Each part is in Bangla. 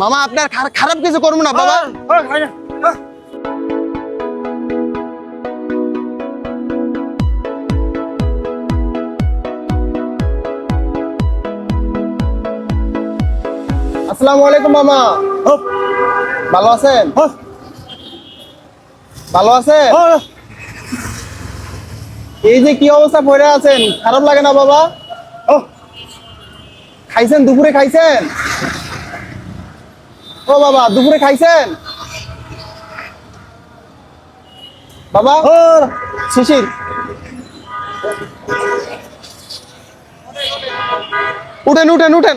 মামা আপনার খারাপ কিছু করব না বাবা। আসসালামু আলাইকুম মামা। ভালো আছেন? ভালো আছেন? এই যে কি অবস্থা পড়ে আছেন? খারাপ লাগে না বাবা? খাইছেন? দুপুরে খাইছেন? ও বাবা দুপুরে খাইছেন? বাবা? শিশির? উঠেন উঠেন উঠেন।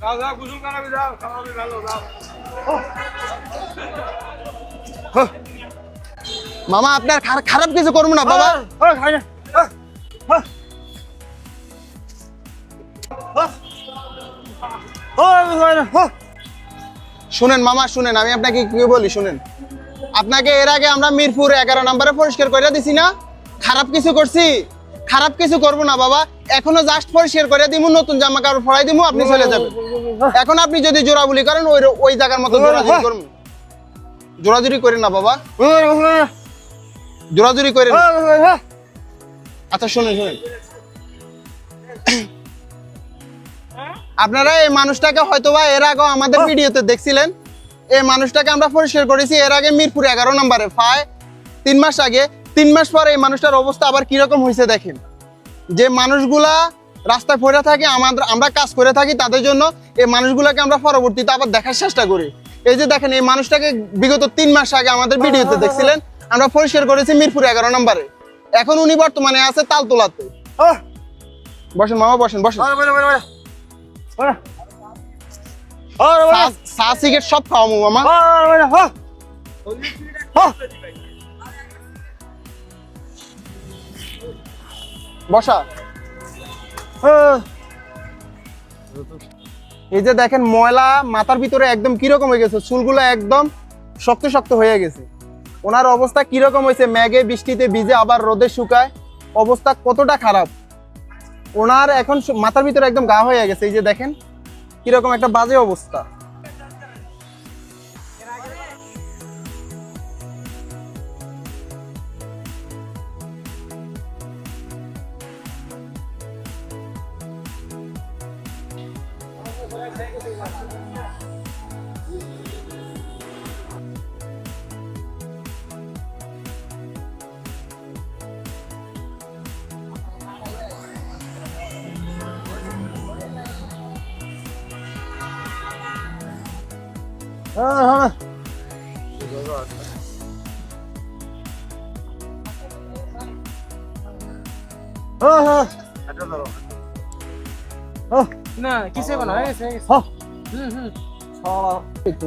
যাও যাও মামা আপনার খারাপ কিছু করব না বাবা। খাই না শুনেন মামা শুনেন আমি আপনাকে কি বলি শুনেন। আপনাকে এর আগে আমরা মিরপুর এগারো নম্বরে পরিষ্কার করে দিছি না? খারাপ কিছু করছি? খারাপ কিছু করব না বাবা। এখনও জাস্ট পরিষ্কার করে দিমু নতুন জামা কাপড় ফড়াই দিমু আপনি চলে যাবেন। এখন আপনি যদি জোরাবুলি করেন ওই ওই জায়গার মতো জোরাজুরি করুন। জোরাজুরি করেন না বাবা। জোরাজুরি করেন। না। আচ্ছা শুনেন শুনেন। আপনারা এই মানুষটাকে হয়তোবা এর আগে আমাদের ভিডিওতে দেখছিলেন। এই মানুষটাকে আমরা পরিষ্কার করেছি এর আগে মিরপুর এগারো নম্বরে প্রায় তিন মাস আগে তিন মাস পরে এই মানুষটার অবস্থা আবার কীরকম হয়েছে দেখেন। যে মানুষগুলা রাস্তায় পড়ে থাকে আমাদের আমরা কাজ করে থাকি তাদের জন্য এই মানুষগুলোকে আমরা পরবর্তীতে আবার দেখার চেষ্টা করি। এই যে দেখেন এই মানুষটাকে বিগত তিন মাস আগে আমাদের ভিডিওতে দেখছিলেন। আমরা পরিষ্কার করেছি মিরপুর এগারো নম্বরে। এখন উনি বর্তমানে আছে তালতলাতে। বসেন মামা বসেন বসেন। চা- চা সিগারেট সব খাওয়াবো মামা। বসা। এই যে দেখেন ময়লা মাথার ভিতরে একদম কীরকম হয়ে গেছে চুলগুলো একদম শক্ত শক্ত হয়ে গেছে। ওনার অবস্থা কীরকম হয়েছে? ম্যাগে বৃষ্টিতে ভিজে, আবার রোদে শুকায়? অবস্থা কতটা খারাপ? ওনার এখন মাথার ভিতরে একদম গা হয়ে গেছে, এই যে দেখেন, কীরকম একটা বাজে অবস্থা। না কিসে বানা হয়ে গেছে হয়ে। হুম হুম। একটু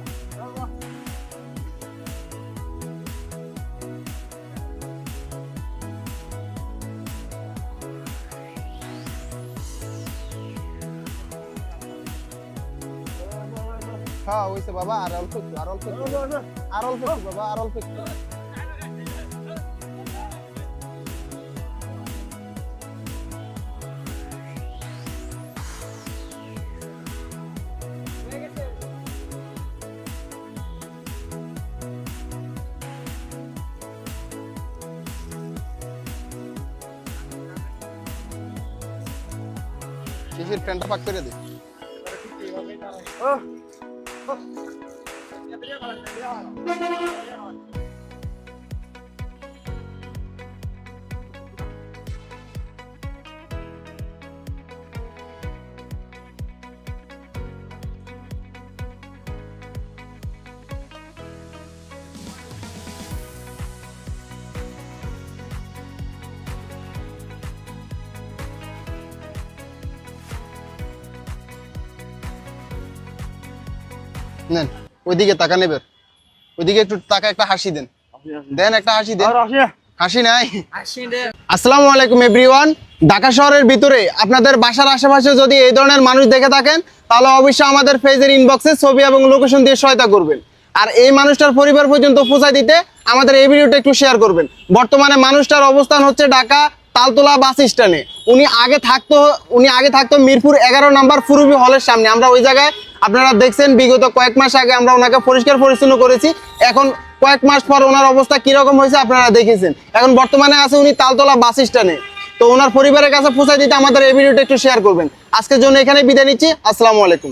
হ্যাঁ হইছে বাবা আর অল্প একটু আর অল্প একটু। আর অল্প একটু বাবা আর অল্প একটু। শিশির পাক করে দে? يا নেন ওইদিকে তাকা নেবেন ওইদিকে একটু তাকা একটা হাসি দেন। দেন একটা হাসি দেন। হাসি। নাই? আসসালামু আলাইকুম এভরিওয়ান। ঢাকা শহরের ভিতরে আপনাদের বাসার আশেপাশে যদি এই ধরনের মানুষ দেখে থাকেন তাহলে অবশ্যই আমাদের পেজের ইনবক্সে ছবি এবং লোকেশন দিয়ে সহায়তা করবেন। আর এই মানুষটার পরিবার পর্যন্ত পৌঁছায় দিতে আমাদের এই ভিডিওটা একটু শেয়ার করবেন। বর্তমানে মানুষটার অবস্থান হচ্ছে ঢাকা তালতলা বাস স্ট্যান্ডে। উনি আগে থাকতো উনি আগে থাকতো মিরপুর এগারো নাম্বার ফুরুবি হলের সামনে। আমরা ওই জায়গায় আপনারা দেখছেন, বিগত কয়েক মাস আগে আমরা ওনাকে পরিষ্কার পরিচ্ছন্ন করেছি। এখন কয়েক মাস পর ওনার অবস্থা কীরকম হয়েছে আপনারা দেখেছেন। এখন বর্তমানে আছে উনি তালতলা বাস স্ট্যান্ডে। তো ওনার পরিবারের কাছে পৌঁছায় দিতে আমাদের এই ভিডিওটা একটু শেয়ার করবেন। আজকের জন্য এখানে বিদায় নিচ্ছি। আসসালামু আলাইকুম।